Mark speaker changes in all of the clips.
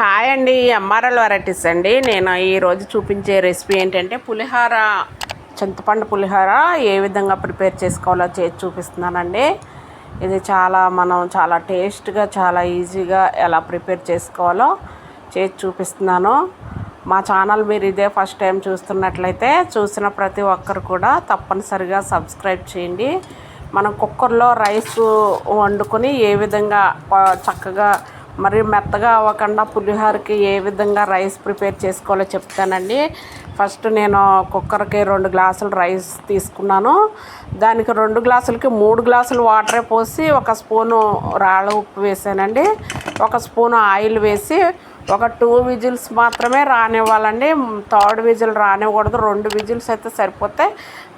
Speaker 1: Hi అండి MRL varieties అండి. నేను ఈరోజు చూపించే రెసిపీ ఏంటంటే పులిహార చింతపండు పులిహార ఏ విధంగా ప్రిపేర్ చేసుకోవాలో చేసి చూపిస్తున్నానండి. ఇది చాలా మనం చాలా టేస్ట్గా చాలా ఈజీగా ఎలా ప్రిపేర్ చేసుకోవాలో చేసి చూపిస్తున్నాను. మా ఛానల్ మీరు ఇదే ఫస్ట్ టైం చూస్తున్నట్లయితే చూసిన ప్రతి ఒక్కరు కూడా తప్పనిసరిగా సబ్స్క్రైబ్ చేయండి. మనం కుక్కర్లో రైస్ వండుకొని ఏ విధంగా చక్కగా మరి మెత్తగా అవ్వకుండా పులిహోరకి ఏ విధంగా రైస్ ప్రిపేర్ చేసుకోవాలో చెప్తానండి. ఫస్ట్ నేను కుక్కర్కి రెండు గ్లాసులు రైస్ తీసుకున్నాను. దానికి రెండు గ్లాసులకి మూడు గ్లాసులు వాటరే పోసి ఒక స్పూను రాళ్ళ ఉప్పు వేసానండి. ఒక స్పూను ఆయిల్ వేసి ఒక టూ విజిల్స్ మాత్రమే రానివ్వాలండి. Third whistle రానివ్వకూడదు. రెండు విజిల్స్ అయితే సరిపోతే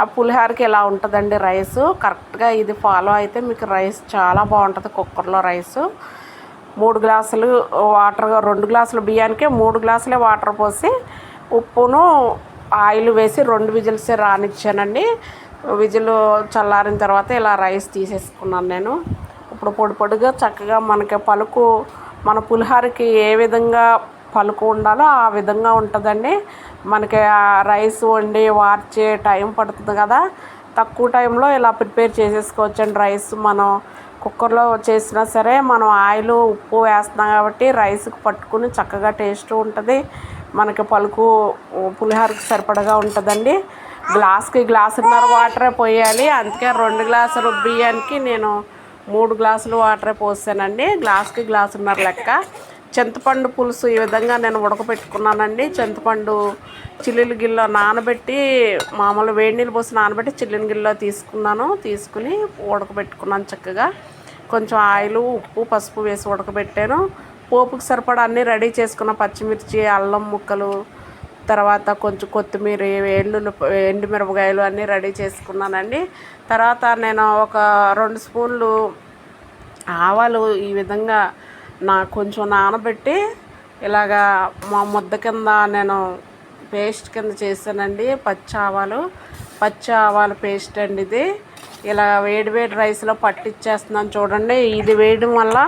Speaker 1: ఆ పులిహోరకి ఇలా ఉంటుందండి రైస్? కరెక్ట్గా ఇది ఫాలో అయితే మీకు రైస్ చాలా బాగుంటుంది కుక్కర్లో రైసు. మూడు గ్లాసులు వాటర్ రెండు గ్లాసులు బియ్యానికి మూడు గ్లాసులే వాటర్ పోసి ఉప్పును ఆయిల్ వేసి రెండు విజిల్స్ రానిచ్చానండి. విజిల్ చల్లారిన తర్వాత ఇలా రైస్ తీసేసుకున్నాను నేను. ఇప్పుడు పొడి పొడిగా చక్కగా మనకి పలుకు మన పులిహోరకి ఏ విధంగా పలుకు ఉండాలో ఆ విధంగా ఉంటుందండి. మనకి ఆ రైస్ వండి వార్చే టైం పడుతుంది కదా. తక్కువ టైంలో ఇలా ప్రిపేర్ చేసేసుకోవచ్చండి రైస్ మనం. కుక్కర్లో చేసినా సరే మనం ఆయిల్ ఉప్పు వేస్తున్నాం కాబట్టి రైస్కి పట్టుకుని చక్కగా టేస్ట్ ఉంటుంది. మనకి పలుకు పులిహోరకి సరిపడగా ఉంటుందండి. గ్లాస్కి గ్లాసున్నర వాటరే పోయాలి. అందుకే రెండు గ్లాసులు బియ్యానికి నేను మూడు గ్లాసులు వాటరే పోసానండి. గ్లాస్కి గ్లాసున్నర లెక్క. చింతపండు పులుసు ఈ విధంగా నేను ఉడకబెట్టుకున్నానండి. చింతపండు చిల్లులు గిల్లో నానబెట్టి మామూలు వేడి నీళ్ళు పోసి నానబెట్టి చిల్లిని గిల్లో తీసుకున్నాను. తీసుకుని ఉడకబెట్టుకున్నాను చక్కగా. కొంచెం ఆయిల్ ఉప్పు పసుపు వేసి ఉడకబెట్టాను. పోపుకి సరిపడా అన్నీ రెడీ చేసుకున్న పచ్చిమిర్చి అల్లం ముక్కలు తర్వాత కొంచెం కొత్తిమీర ఎల్లుల్లి ఎండుమిరపకాయలు అన్నీ రెడీ చేసుకున్నానండి. తర్వాత నేను ఒక రెండు స్పూన్లు ఆవాలు ఈ విధంగా నా కొంచెం నానబెట్టి ఇలాగా మా ముద్ద కింద నేను పేస్ట్ కింద చేశానండి పచ్చి ఆవాలు. పచ్చి ఆవాల పేస్ట్ అండి ఇది. ఇలా వేడి వేడి రైస్లో పట్టిచ్చేస్తున్నాను చూడండి. ఇది వేయడం వల్ల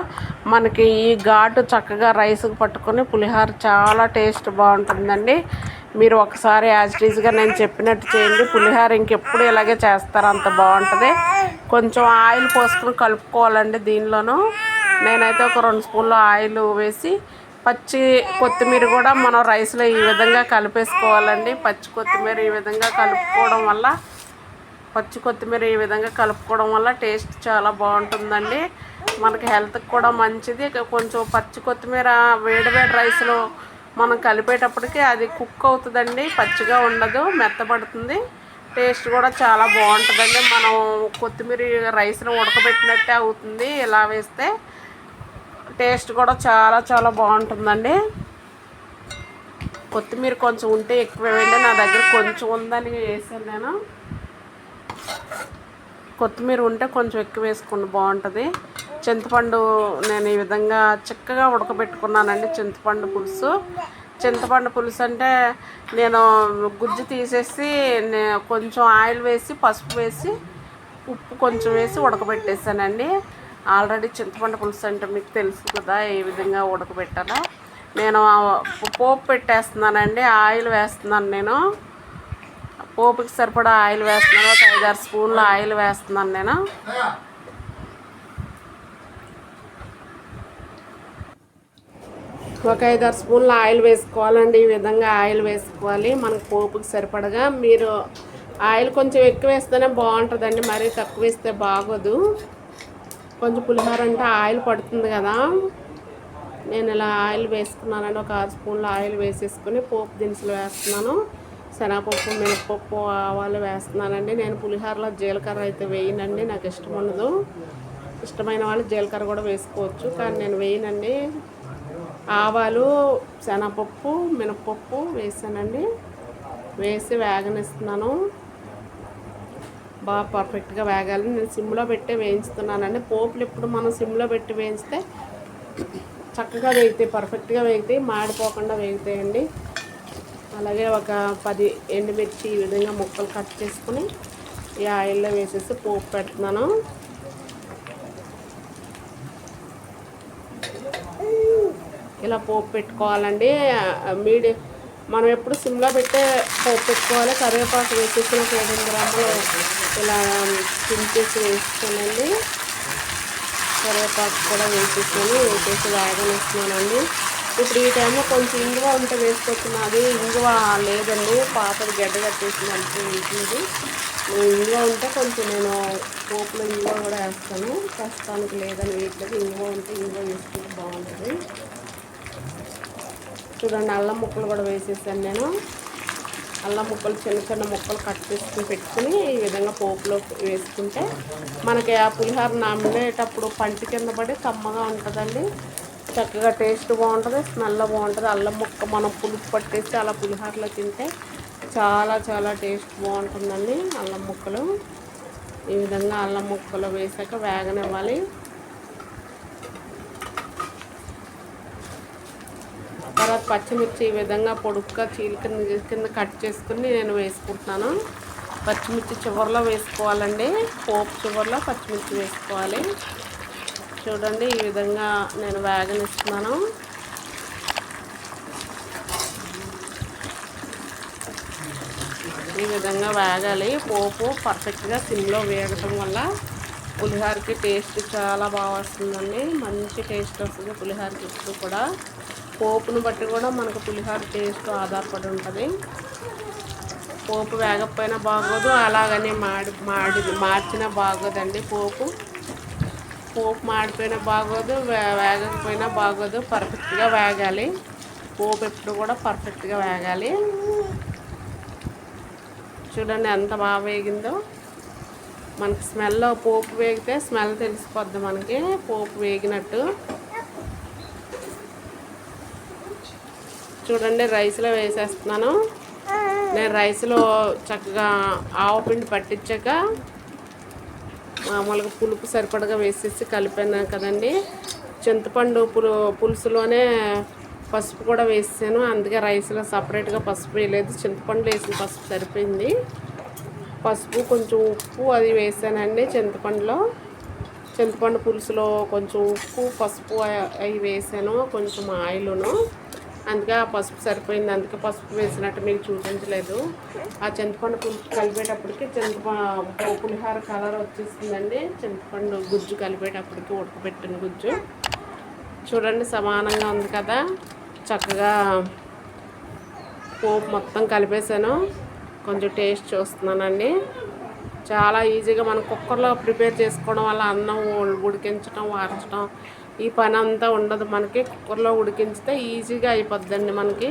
Speaker 1: మనకి ఈ ఘాటు చక్కగా రైస్కి పట్టుకొని పులిహోర చాలా టేస్ట్ బాగుంటుందండి. మీరు ఒకసారి యాజ్ టీజ్గా నేను చెప్పినట్టు చేయండి. పులిహోర ఇంకెప్పుడు ఇలాగే చేస్తారు అంత బాగుంటుంది. కొంచెం ఆయిల్ పోసుకొని కలుపుకోవాలండి దీనిలోనూ. నేనైతే ఒక రెండు స్పూన్లు ఆయిల్ వేసి పచ్చి కొత్తిమీర కూడా మనం రైస్లో ఈ విధంగా కలిపేసుకోవాలండి. పచ్చి కొత్తిమీర ఈ విధంగా కలుపుకోవడం వల్ల పచ్చి కొత్తిమీర ఈ విధంగా కలుపుకోవడం వల్ల టేస్ట్ చాలా బాగుంటుందండి. మనకి హెల్త్కి కూడా మంచిది. కొంచెం పచ్చి కొత్తిమీర వేడి వేడి రైస్లో మనం కలిపేటప్పటికి అది కుక్ అవుతుందండి. పచ్చిగా ఉండదు మెత్తబడుతుంది. టేస్ట్ కూడా చాలా బాగుంటుందండి. మనం కొత్తిమీర రైస్లో ఉడకబెట్టినట్టే అవుతుంది. ఇలా వేస్తే టేస్ట్ కూడా చాలా చాలా బాగుంటుందండి. కొత్తిమీర కొంచెం ఉంటే ఎక్కువ వేయండి. నా దగ్గర కొంచెం ఉందని వేసాను నేను. కొత్తిమీర ఉంటే కొంచెం ఎక్కువ వేసుకోండి బాగుంటుంది. చింతపండు నేను ఈ విధంగా చిక్కగా ఉడకబెట్టుకున్నానండి చింతపండు పులుసు. చింతపండు పులుసు అంటే నేను గుజ్జు తీసేసి నే- కొంచెం ఆయిల్ వేసి పసుపు వేసి ఉప్పు కొంచెం వేసి ఉడకబెట్టేసానండి. ఆల్రెడీ చింతపండు పులుసు అంటే మీకు తెలుసు కదా ఏ విధంగా ఉడకబెట్టాలో. నేను పోపు పెట్టేస్తున్నానండి ఆయిల్ వేస్తున్నాను నేను. పోపుకి సరిపడా ఆయిల్ వేస్తున్నాను ఒక ఐదారు స్పూన్లు ఆయిల్ వేస్తున్నాను నేను. ఒక ఐదారు స్పూన్ల ఆయిల్ వేసుకోవాలండి ఈ విధంగా ఆయిల్ వేసుకోవాలి. మనకు పోపుకి సరిపడగా మీరు ఆయిల్ కొంచెం ఎక్కువ వేస్తేనే బాగుంటుందండి మరీ తక్కువ వేస్తే బాగోదు. కొంచెం పులిహోర అంటే ఆయిల్ పడుతుంది కదా. నేను ఇలా ఆయిల్ వేసుకున్నానండి ఒక ఆరు స్పూన్ల ఆయిల్ వేసేసుకుని పోపు దినుసులు వేస్తున్నాను. శనగపప్పు మినపప్పు ఆవాలు వేస్తున్నానండి. నేను పులిహోరలో జీలకర్ర అయితే వేయనండి నాకు ఇష్టం ఉండదు. ఇష్టమైన వాళ్ళు జీలకర్ర కూడా వేసుకోవచ్చు కానీ నేను వేయనండి. ఆవాలు శనగపప్పు మినపప్పు వేసానండి. వేసి వేగనిస్తున్నాను. బాగా పర్ఫెక్ట్గా వేగాలి. నేను సిమ్లో పెట్టి వేయించుతున్నానండి పోపులు ఎప్పుడు మనం సిమ్లో పెట్టి వేయిస్తే చక్కగా వేగితే పర్ఫెక్ట్గా వేగితే మాడిపోకుండా వేగుతాయండి. అలాగే ఒక పది ఎండుమిర్చి ఈ విధంగా ముక్కలు కట్ చేసుకుని ఈ ఆయిల్లో వేసేసి పోపు పెడుతున్నాను. ఇలా పోపు పెట్టుకోవాలండి. మీడియం మనం ఎప్పుడు సిమ్లో పెట్టే పోపు పెట్టుకోవాలి కరివేపాకు వేసేసి ఒక ఏడు గ్రాములు ఇలా చించేసి వేసుకోనండి. కరివేపాకు కూడా వేసేసుకొని వేసేసి వేగనిస్తున్నానండి. ఇప్పుడు ఈ టైంలో కొంచెం ఇంగువ ఉంటే వేసుకోవచ్చు నాది ఇంగువ లేదండి పాతది గడ్డ కట్టేసింది అంటే ఉంటుంది ఇంగువ ఉంటే కొంచెం నేను పోపులో ఇంగువ కూడా వేస్తాను. ప్రస్తుతానికి లేదని వేయట్లేదు ఇంగువ ఉంటే ఇంగువ వేసుకుంటే బాగుంటుంది. చూడండి అల్లం ముక్కలు కూడా వేసేసాను నేను. అల్లం ముక్కలు చిన్న చిన్న ముక్కలు కట్ చేసుకుని పెట్టుకుని ఈ విధంగా పోపులో వేసుకుంటే మనకి ఆ పులిహార నమ్మేటప్పుడు పంటి కింద పడి కమ్మగా ఉంటుందండి. చక్కగా టేస్ట్ బాగుంటుంది స్మెల్ బాగుంటుంది. అల్లం ముక్క మనం పులుపు పట్టేస్తే అలా పులిహారలో తింటే చాలా చాలా టేస్ట్ బాగుంటుందండి అల్లం ముక్కలు. ఈ విధంగా అల్లం ముక్కలు వేసాక వేగనివ్వాలి. తర్వాత పచ్చిమిర్చి ఈ విధంగా పొడుగ్గా చీల కింద కింద కట్ చేసుకుని నేను వేసుకుంటున్నాను. పచ్చిమిర్చి చివరిలో వేసుకోవాలండి. పోపు చివరిలో పచ్చిమిర్చి వేసుకోవాలి. చూడండి ఈ విధంగా నేను వేగనిస్తున్నాను. ఈ విధంగా వేగాలి. పోపు పర్ఫెక్ట్గా సిమ్లో వేగటం వల్ల పులిహోరకి టేస్ట్ చాలా బాగా వస్తుందండి. మంచి టేస్ట్ వస్తుంది పులిహోరకి ఇప్పుడు కూడా. పోపును బట్టి కూడా మనకు పులిహోర టేస్ట్ ఆధారపడి ఉంటుంది. పోపు వేగకపోయినా బాగోదు అలాగనే మాడి మాడి మార్చినా బాగోదండి పోపు. పోపు మాడిపోయినా బాగోదు వే- వేగకపోయినా బాగోదు పర్ఫెక్ట్గా వేగాలి. పోపు ఎప్పుడు కూడా పర్ఫెక్ట్గా వేగాలి. చూడండి ఎంత బాగా వేగిందో. మనకి స్మెల్ పోపు వేగితే స్మెల్ తెలిసిపోద్ది మనకి పోపు వేగినట్టు. చూడండి రైస్లో వేసేస్తున్నాను. నేను రైస్లో చక్కగా ఆవపిండి పట్టించాక మామూలుగా పులుపు సరిపడగా వేసేసి కలిపాను కదండి. చింతపండు పులు పులుసులోనే పసుపు కూడా వేసాను. అందుకే రైస్లో సపరేట్గా పసుపు వేయలేదు. చింతపండు వేసిన పసుపు సరిపోయింది. పసుపు కొంచెం ఉప్పు అది వేసానండి చింతపండులో. చింతపండు పులుసులో కొంచెం ఉప్పు పసుపు అవి వేసాను. కొంచెం ఆయిల్ను. అందుకే ఆ పసుపు సరిపోయింది. అందుకే పసుపు వేసినట్టు మీకు చూపించలేదు. ఆ చింతపండు పులుసు కలిపేటప్పటికి చింతపండు పులిహార కలర్ వచ్చేస్తుందండి చింతపండు గుజ్జు కలిపేటప్పటికి ఉడకబెట్టిన గుజ్జు. చూడండి సమానంగా ఉంది కదా. చక్కగా పోపు మొత్తం కలిపేసాను కొంచెం టేస్ట్ చూస్తున్నానండి. చాలా ఈజీగా మనం కుక్కర్లో ప్రిపేర్ చేసుకోవడం వల్ల అన్నం ఉడికించడం వార్చడం ఈ పని అంతా ఉండదు. మనకి కుక్కర్లో ఉడికించితే ఈజీగా అయిపోద్దండి మనకి.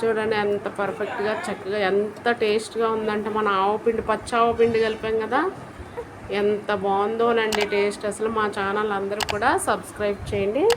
Speaker 1: చూడండి ఎంత పర్ఫెక్ట్గా చక్కగా ఎంత టేస్ట్గా ఉందంటే మన ఆవపిండి పచ్చి ఆవపిండి కలిపాం కదా. ఎంత బాగుందోనండి టేస్ట్. అసలు మా ఛానల్ అందరూ కూడా సబ్స్క్రైబ్ చేయండి.